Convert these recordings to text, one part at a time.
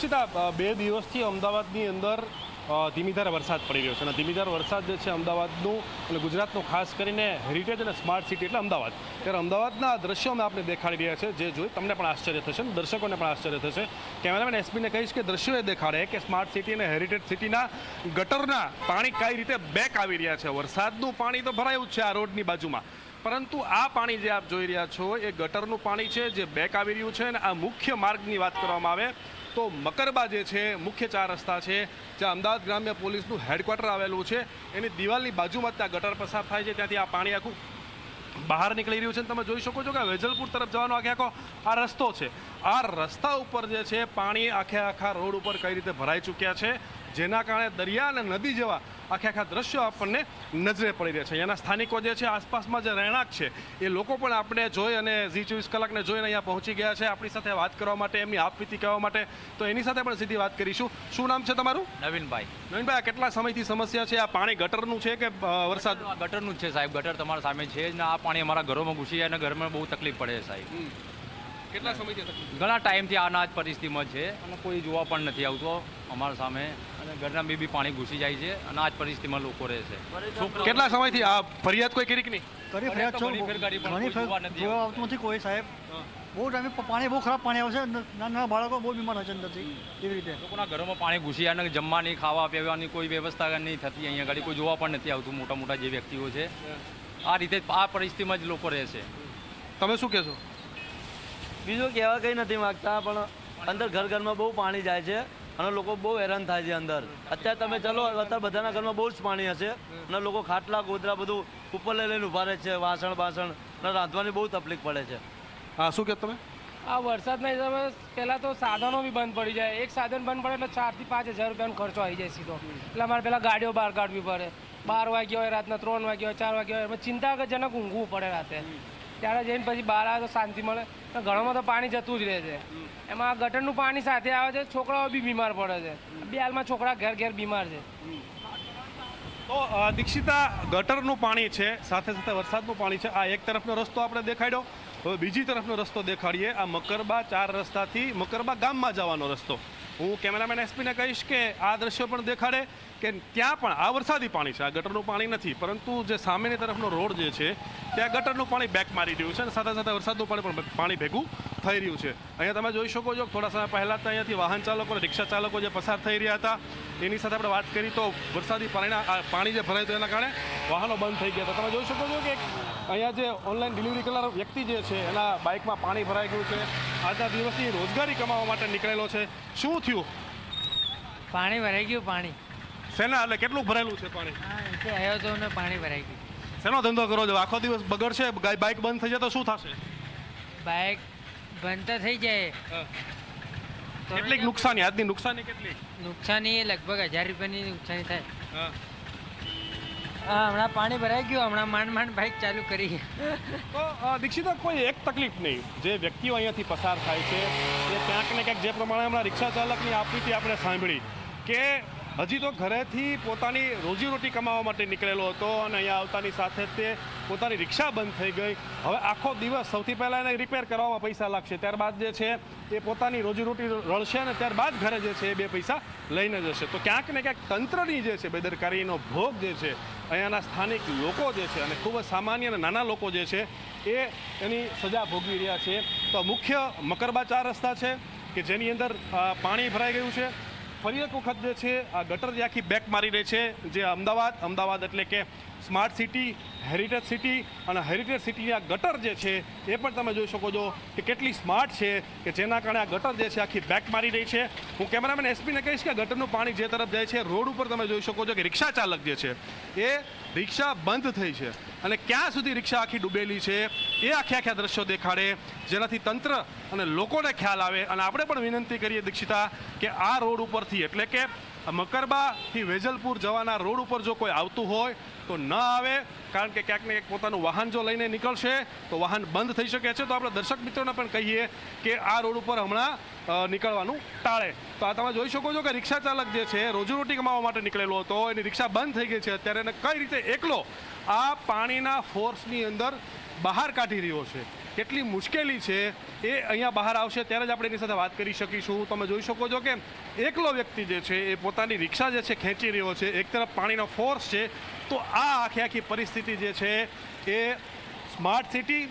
દીક્ષિતા બે દિવસથી અમદાવાદની અંદર ધીમીધાર વરસાદ પડી રહ્યો છે. અને ધીમીધાર વરસાદ જે છે અમદાવાદનું અને ગુજરાતનું ખાસ કરીને હેરિટેજ અને સ્માર્ટ સિટી એટલે અમદાવાદ. ત્યારે અમદાવાદના દ્રશ્યો અમે આપણે દેખાડી રહ્યા છે, જે જોઈ તમને પણ આશ્ચર્ય થશે અને દર્શકોને પણ આશ્ચર્ય થશે. કેમેરામેન એસપીને કહીશ કે દ્રશ્યો એ દેખાડે કે સ્માર્ટ સિટી અને હેરિટેજ સિટીના ગટરના પાણી કઈ રીતે બેક આવી રહ્યા છે. વરસાદનું પાણી તો ભરાયું જ છે આ રોડની બાજુમાં. પરંતુ આ પાણી જે આપ જોઈ રહ્યા છો એ ગટરનું પાણી છે જે બેક આવી રહ્યું છે અને આ મુખ્ય માર્ગની વાત કરવામાં આવે તો મકરબા જે છે, મુખ્ય ચાર રસ્તા છે, જ્યાં અમદાવાદ ગ્રામ્ય પોલીસનું હેડક્વાર્ટર આવેલું છે. એની દિવાલની બાજુમાં ત્યાં ગટર પસાર થાય છે, ત્યાંથી આ પાણી આખું બહાર નીકળી રહ્યું છે. તમે જોઈ શકો છો કે વેજલપુર તરફ જવાનો આખે આખો આ રસ્તો છે. આ રસ્તા ઉપર જે છે, પાણી આખે આખા રોડ ઉપર કઈ રીતે ભરાઈ ચૂક્યા છે? જેના કારણે દરિયા અને નદી જેવા આખે આખા દ્રશ્યો આપણને નજરે પડી રહ્યા છે. અહીંયાના સ્થાનિકો જે છે આસપાસમાં જે રહેણાંક છે એ લોકો પણ આપણે જોઈ અને ઝી ચોવીસ કલાકને જોઈને અહીંયા પહોંચી ગયા છે. આપણી સાથે વાત કરવા માટે એમની આપવીતી કહેવા માટે તો એની સાથે પણ સીધી વાત કરીશું. શું નામ છે તમારું? નવીનભાઈ. નવીનભાઈ આ કેટલા સમયથી સમસ્યા છે? આ પાણી ગટરનું છે કે વરસાદ? ગટરનું જ છે સાહેબ. ગટર તમારા સામે છે જ ને આ પાણી અમારા ઘરોમાં ઘૂસી જાય અને ઘરમાં બહુ તકલીફ પડે છે સાહેબ. કેટલા સમયથી ઘણા ટાઈમથી આના જ પરિસ્થિતિમાં છે અને કોઈ જોવા પણ નથી આવતો અમારા સામે અને ઘરના બી બી પાણી ઘૂસી જાય છે અને આ જ પરિસ્થિતિમાં લોકો રહે છે. કેટલા સમયથી આ ફરિયાદ કોઈ કરી કે નહીં? કરી ફરિયાદ છો? ઘણી જોવા આવતું. નથી કોઈ સાહેબ. બહુ ટાઈમે પાણી બહુ ખરાબ પાણી આવશે છે. નાના બાળકો બહુ બીમાર થાય છે અંદરથી. એવી રીતે. લોકોના ઘરોમાં પાણી ઘૂસી જાય અને જમવાની ખાવા પીવાની કોઈ વ્યવસ્થા નહીં થતી અહીંયા આગળ કોઈ જોવા પણ નથી આવતું. મોટા મોટા જે વ્યક્તિઓ છે. આ રીતે આ પરિસ્થિતિમાં જ લોકો રહે છે. તમે શું કહેશો? બીજું કહેવા કંઈ નથી માગતા પણ અંદર ઘર ઘરમાં બહુ પાણી જાય છે અને લોકો બહુ હેરાન થાય છે અંદર. અત્યારે તમે ચલો અત્યારે બધાના ઘરમાં બહુ જ પાણી હશે અને લોકો ખાટલા ગોદરા બધું ઉપર લઈ લઈને ઊભા રહે છે વાસણ બાસણ અને રાંધવાની બહુ તકલીફ પડે છે. હા શું કહે તમે? આ વરસાદના હિસાબે પહેલાં તો સાધનો બી બંધ પડી જાય. એક સાધન બંધ પડે એટલે ચારથી પાંચ હજાર રૂપિયાનો ખર્ચો આવી જાય સીધો. એટલે અમારે પહેલાં ગાડીઓ બહાર કાઢવી પડે. બાર વાગ્યા હોય રાતના ત્રણ વાગ્યા હોય ચાર વાગ્યા હોય એમાં ચિંતાજનક ઊંઘવું પડે રાતે. ત્યારે જઈને પછી બહાર આવે તો શાંતિ મળે. ઘણોમાં તો પાણી જતું જ રહે છે. એમાં ગટરનું પાણી સાથે આવે છે, છોકરાઓ બી બીમાર પડે છે. બે હાલમાં છોકરા ઘેર ઘેર બીમાર છે. તો દીક્ષિતા, ગટરનું પાણી છે, સાથે સાથે વરસાદનું પાણી છે. આ એક તરફનો રસ્તો આપણે દેખાડ્યો. હવે બીજી તરફનો રસ્તો દેખાડીએ. આ મકરબા ચાર રસ્તાથી મકરબા ગામમાં જવાનો રસ્તો. હું કેમેરામેન એસપીને કહીશ કે આ દ્રશ્યો પણ દેખાડે કે ત્યાં પણ આ વરસાદી પાણી છે. આ ગટરનું પાણી નથી, પરંતુ જે સામેની તરફનો રોડ જે છે, ત્યાં ગટરનું પાણી બેક મારી રહ્યું છે અને સાથે સાથે વરસાદનું પાણી પણ પાણી ભેગું થઈ રહ્યું છે. અહીંયા તમે જોઈ શકો છો, થોડા સમય પહેલાં તો અહીંયાથી વાહન ચાલકો રિક્ષા ચાલકો જે પસાર થઈ રહ્યા હતા, એની સાથે આપણે વાત કરી તો વરસાદી પાણીના પાણી જે ભરાયું હતું એના કારણે વાહનો બંધ થઈ ગયા હતા. તમે જોઈ શકો છો કે અહીંયા જે ઓનલાઈન ડિલિવરી કરનાર વ્યક્તિ જે છે, એના બાઇકમાં પાણી ભરાઈ ગયું છે. આજના દિવસની રોજગારી કમાવા માટે નીકળેલો છે. શું થયું? પાણી ભરાઈ ગયું પાણી. શેના એટલે કેટલું ભરેલું છે પાણી? આવ્યો તો ને પાણી ભરાઈ ગયું. શેનો ધંધો કરો છો. આખો દિવસ બગડશે બાઇક બંધ થઈ જાય તો શું થશે? બાઇક બંધ તો થઈ જાય. કેટલીક નુકસાની? આજની નુકસાની કેટલી? નુકસાની લગભગ હજાર રૂપિયાની નુકસાની થાય. હમણાં પાણી ભરાઈ ગયું, હમણાં માંડ માંડ બાઇક ચાલુ કરી. તો દીક્ષિતા કોઈ એક તકલીફ નહીં. જે વ્યક્તિઓ અહીંયાથી પસાર થાય છે, એ ક્યાંક ને ક્યાંક જે પ્રમાણે હમણાં રિક્ષા ચાલકની આપવીથી આપણે સાંભળી કે હજી તો ઘરેથી પોતાની રોજીરોટી કમાવા માટે નીકળેલો હતો અને અહીંયા આવતાની સાથે તે પોતાની રિક્ષા બંધ થઈ ગઈ. હવે આખો દિવસ સૌથી પહેલાં એને રિપેર કરવામાં પૈસા લાગશે. ત્યારબાદ જે છે, એ પોતાની રોજીરોટી રળશે અને ત્યારબાદ ઘરે જે છે, એ બે પૈસા લઈને જશે. તો ક્યાંક ને ક્યાંક તંત્રની જે છે, બેદરકારીનો ભોગ જે છે, અહીંયાના સ્થાનિક લોકો જે છે અને ખૂબ જ સામાન્ય અને નાના લોકો જે છે, એ એની સજા ભોગવી રહ્યા છે. તો મુખ્ય મકરબા ચાર રસ્તા છે કે જેની અંદર પાણી ભરાઈ ગયું છે. ફરી એક વખત જે છે, આ ગટર જે આખી બેક મારી રહી છે, જે અમદાવાદ અમદાવાદ એટલે કે સ્માર્ટ સિટી હેરિટેજ સિટી અને હેરિટેજ સિટીની આ ગટર જે છે, એ પણ તમે જોઈ શકો છો કે કેટલી સ્માર્ટ છે કે જેના કારણે આ ગટર જે છે, આખી બેક મારી રહી છે. હું કેમેરામેન એસપીને કહીશ કે ગટરનું પાણી જે તરફ જાય છે, રોડ ઉપર તમે જોઈ શકો છો કે રિક્ષા ચાલક જે છે, એ રિક્ષા બંધ થઈ છે. અને ક્યાં સુધી રિક્ષા આખી ડૂબેલી છે? એ આખે આખા દ્રશ્યો દેખાડે, જેનાથી તંત્ર અને લોકોને ખ્યાલ આવે. અને આપણે પણ વિનંતી કરીએ દીક્ષિતા કે આ રોડ ઉપરથી, એટલે કે મકરબાથી વેજલપુર જવાના રોડ ઉપર જો કોઈ આવતું હોય, તો ન આવે, કારણ કે ક્યાંક ને ક્યાંક પોતાનું વાહન જો લઈને નીકળશે, તો વાહન બંધ થઈ શકે છે. તો આપણે દર્શક મિત્રોને પણ કહીએ કે આ રોડ ઉપર હમણાં નીકળવાનું ટાળે. તો આ તમે જોઈ શકો છો કે રિક્ષા ચાલક જે છે, રોજીરોટી કમાવા માટે નીકળેલો હતો. એની રિક્ષા બંધ થઈ ગઈ છે. અત્યારે કઈ રીતે એકલો આ પાણીના ફોર્સની અંદર બહાર કાઢી રહ્યો છે. કેટલી મુશ્કેલી છે એ અહીંયા બહાર આવશે, ત્યારે જ આપણે એની સાથે વાત કરી શકીશું. તમે જોઈ શકો છો કે એકલો વ્યક્તિ જે છે એ પોતાની રિક્ષા જે છે ખેંચી રહ્યો છે, એક તરફ પાણીનો ફોર્સ છે. તો આ આખી આખી પરિસ્થિતિ જે છે એ સ્માર્ટ સિટી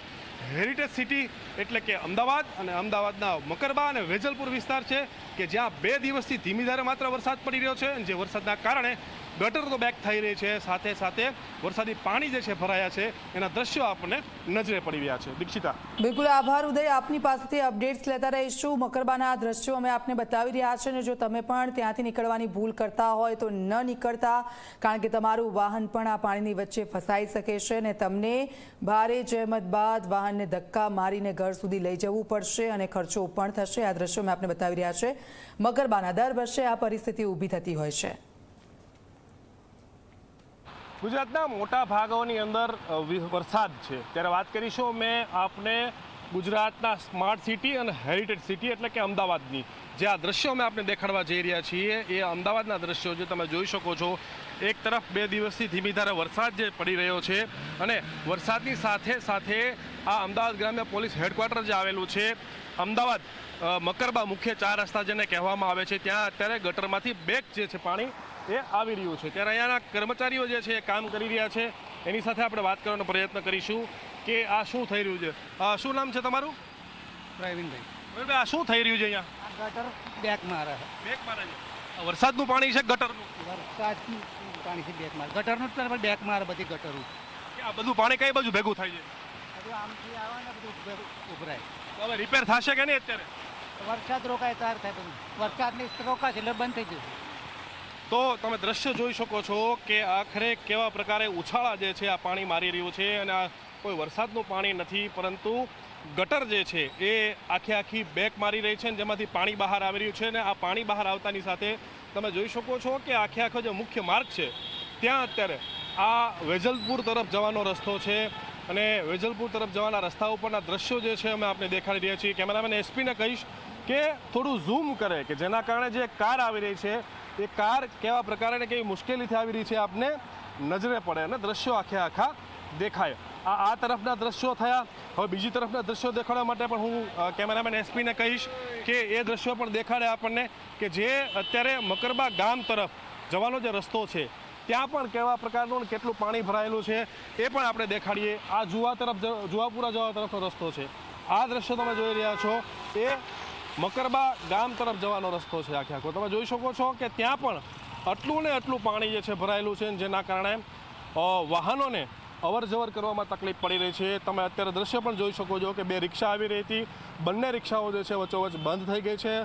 હેરિટેજ સિટી એટલે કે અમદાવાદ અને અમદાવાદના મકરબા અને વેજલપુર વિસ્તાર છે કે જ્યાં બે દિવસથી ધીમી ધારે માત્ર વરસાદ પડી રહ્યો છે જે વરસાદના કારણે ગટર તો બેક થઈ રહી છે. સાથે સાથે વરસાદી પાણી જે છે ભરાયા છે, એના દ્રશ્યો આપણને નજરે પડી રહ્યા છે. દીક્ષિતા. બિલકુલ આભાર, ઉદય. આપની પાસેથી અપડેટ્સ લેતા રહીશું. મકરબાના દ્રશ્યો અમે આપને બતાવી રહ્યા છે અને જો તમે પણ ત્યાંથી નીકળવાની ભૂલ કરતા હોય તો ન નીકળતા, કારણ કે તમારું વાહન પણ આ પાણીની વચ્ચે ફસાઈ શકે છે અને તમને ભારે જહેમત બાદ વાહનને ધક્કા મારીને ઘર સુધી લઈ જવું પડશે અને ખર્ચો પણ થશે. આ દ્રશ્યો અમે આપને બતાવી રહ્યા છે. મકરબાના દર વર્ષે આ પરિસ્થિતિ ઊભી થતી હોય છે. ગુજરાતના મોટા ભાગોની અંદર વરસાદ છે. ત્યારે વાત કરીશું મેં આપને ગુજરાતના સ્માર્ટ સિટી અને હેરિટેજ સિટી એટલે કે અમદાવાદની. જે આ દ્રશ્યો અમે આપને દેખાડવા જઈ રહ્યા છીએ, એ અમદાવાદના દ્રશ્યો જે તમે જોઈ શકો છો. એક તરફ બે દિવસથી ધીમી ધારે વરસાદ જે પડી રહ્યો છે અને વરસાદની સાથે સાથે આ અમદાવાદ ગ્રામ્ય પોલીસ હેડક્વાર્ટર જે આવેલું છે, અમદાવાદ મકરબા મુખ્ય ચાર રસ્તા જેને કહેવામાં આવે છે, ત્યાં અત્યારે ગટરમાંથી બેક જે છે પાણી એ આવી રહ્યું છે. ત્યારે અહીંયાના કર્મચારીઓ જે છે એ કામ કરી રહ્યા છે. એની સાથે આપણે વાત કરવાનો પ્રયત્ન કરીશું કે આ શું થઈ રહ્યું છે. શું નામ છે તમારું? પ્રવીણભાઈ. આ શું થઈ રહ્યું છે અહીંયા? ગટર બેક મારે બેક મારે છે. વરસાદનું પાણી છે ગટરનું? વરસાદનું છે બેક મારે. ગટરનું જ પણ બેક મારે બધી ગટરું. આ બધું પાણી કઈ બાજુ ભેગું થાય છે? આમથી આવે ને બધું ઉભરાય. હવે રિપેર થશે કે નહીં અત્યારે? વરસાદ રોકાય તાર થાય બધું વરસાદની રોકાશે એટલે બંધ થઈ જશે. તો તમે દ્રશ્ય જોઈ શકો છો કે આખરે કેવા પ્રકારે ઉછાળા જે છે આ પાણી મારી રહ્યું છે અને આ કોઈ વરસાદનું પાણી નથી, પરંતુ ગટર જે છે એ આખી આખી બેક મારી રહી છે જેમાંથી પાણી બહાર આવી રહ્યું છે અને આ પાણી બહાર આવતાની સાથે તમે જોઈ શકો છો કે આખે આખો જે મુખ્ય માર્ગ છે, ત્યાં અત્યારે આ વેજલપુર તરફ જવાનો રસ્તો છે અને વેજલપુર તરફ જવાના રસ્તા ઉપરના દ્રશ્યો જે છે અમે આપને દેખાડી રહ્યા છીએ. કેમેરામેન એસપીને કહીશ કે થોડું ઝૂમ કરે કે જેના કારણે જે કાર આવી રહી છે એ કાર કેવા પ્રકારે કેવી મુશ્કેલીથી આવી રહી છે આપને નજરે પડે અને દ્રશ્યો આખે આખા દેખાય. આ આ તરફના દ્રશ્યો થયા. હવે બીજી તરફના દ્રશ્યો દેખાડવા માટે પણ હું કેમેરામેન એસપીને કહીશ કે એ દ્રશ્યો પણ દેખાડે આપણને કે જે અત્યારે મકરબા ગામ તરફ જવાનો જે રસ્તો છે, ત્યાં પણ કેવા પ્રકારનું કેટલું પાણી ભરાયેલું છે, એ પણ આપણે દેખાડીએ. આ જુવા તરફ જુવાપુરા જવા તરફનો રસ્તો છે. આ દ્રશ્યો તમે જોઈ રહ્યા છો. એ મકરબા ગામ તરફ જવાનો રસ્તો છે આખે આખો. તમે જોઈ શકો છો કે ત્યાં પણ આટલું ને આટલું પાણી જે છે ભરાયેલું છે જેના કારણે વાહનોને અવર જવર કરવામાં તકલીફ પડી રહી છે. તમે અત્યારે દ્રશ્ય પણ જોઈ શકો છો કે બે રિક્ષા આવી રહી હતી. બંને રિક્ષાઓ જે છે વચ્ચોવચ્ચ બંધ થઈ ગઈ છે.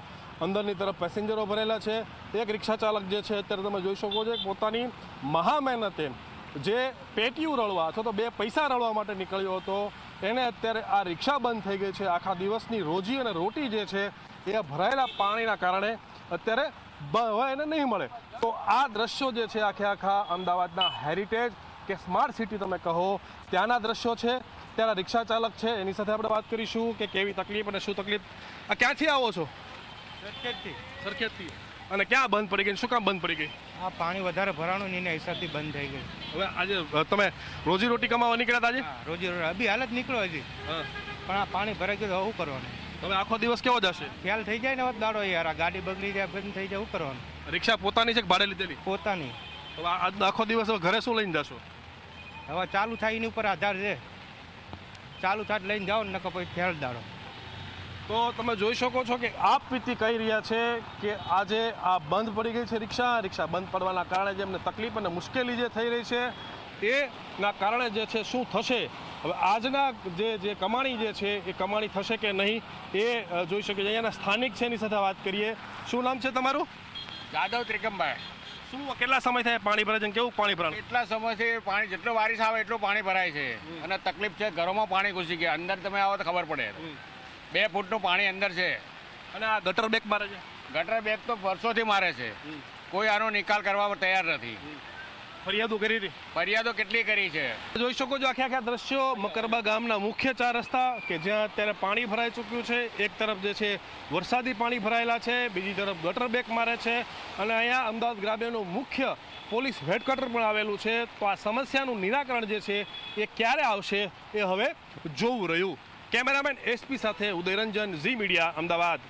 અંદરની તરફ પેસેન્જરો ભરેલા છે. એક રિક્ષા ચાલક જે છે અત્યારે તમે જોઈ શકો છો પોતાની મહા મહેનતે જે પેટીયું રળવા અથવા તો બે પૈસા રળવા માટે નીકળ્યો હતો એને અત્યારે આ રિક્ષા બંધ થઈ ગઈ છે. આખા દિવસની રોજી અને રોટી જે છે એ ભરાયેલા પાણીના કારણે અત્યારે હવે એને નહીં મળે. તો આ દ્રશ્યો જે છે આખે આખા અમદાવાદના હેરિટેજ કે સ્માર્ટ સિટી તમે કહો ત્યાંના દ્રશ્યો છે ત્યાંના રિક્ષા ચાલક છે એની સાથે આપણે વાત કરીશું કે કેવી તકલીફ અને શું તકલીફ. આ ક્યાંથી આવો છો? સરખેજથી. અને ક્યાં બંધ પડી ગઈ? શું કામ બંધ પડી ગઈ? આ પાણી વધારે ભરાણું ને એના હિસાબથી બંધ થઈ ગયું. હવે આજે તમે રોજી રોટી કમાવા નીકળ્યા આજે? રોજી રોટી. અભી હાલત જ નીકળ્યો હજી. પણ આ પાણી ભરાઈ ગયું તો શું કરવાનું? હવે આખો દિવસ કેવો જશે? ખ્યાલ થઈ જાય ને દાડો યાર. આ ગાડી બગડી જાય બંધ થઈ જાય શું કરવાનું? રિક્ષા પોતાની છે કે ભાડે લીધેલી? પોતાની. હવે આખો દિવસ ઘરે શું લઈને જશો? હવે ચાલુ થાય એની ઉપર આધાર છે. ચાલુ થાય લઈને જાઓ ને નકર પછી ખ્યાલ દાડો. તો તમે જોઈ શકો છો કે આપ પીતી કહી રહ્યા છે કે આજે આ બંધ પડી ગઈ છે રિક્ષા. રિક્ષા બંધ પડવાના કારણે જે એમને તકલીફ અને મુશ્કેલી જે થઈ રહી છે એના કારણે જે છે શું થશે? હવે આજના જે જે કમાણી જે છે એ કમાણી થશે કે નહીં એ જોઈ શકે છે અહીંયાના સ્થાનિક છે એની સાથે વાત કરીએ. શું નામ છે તમારું? જાદવ ત્રિકમભાઈ. શું કેટલા સમય થાય પાણી ભરાય છે કેવું પાણી ભરાય? એટલા સમયથી પાણી જેટલો વારિસ આવે એટલું પાણી ભરાય છે. અને તકલીફ છે ઘરોમાં પાણી ઘૂસી ગયા. અંદર તમે આવો તો ખબર પડે. બે ફૂટનું પાણી અંદર છે. અને આ ગટર બેક મારે છે? ગટર બેગ તો વર્ષોથી મારે છે. કોઈ આનો નિકાલ કરવા તૈયાર નથી. ફરિયાદો કરી હતી? ફરિયાદો કેટલી કરી છે? જોઈ શકો છો આખે આખા દ્રશ્યો. મકરબા ગામના મુખ્ય ચાર રસ્તા કે જ્યાં અત્યારે પાણી ભરાઈ ચૂક્યું છે. એક તરફ જે છે વરસાદી પાણી ભરાયેલા છે બીજી તરફ ગટર બેક મારે છે. અને અહીંયા અમદાવાદ ગ્રામ્યનું મુખ્ય પોલીસ હેડક્વાર્ટર પણ આવેલું છે. તો આ સમસ્યાનું નિરાકરણ જે છે એ ક્યારે આવશે એ હવે જોવું રહ્યું. કેમેરામેન એસપી સાથે ઉદયરંજન ઝી મીડિયા અમદાવાદ.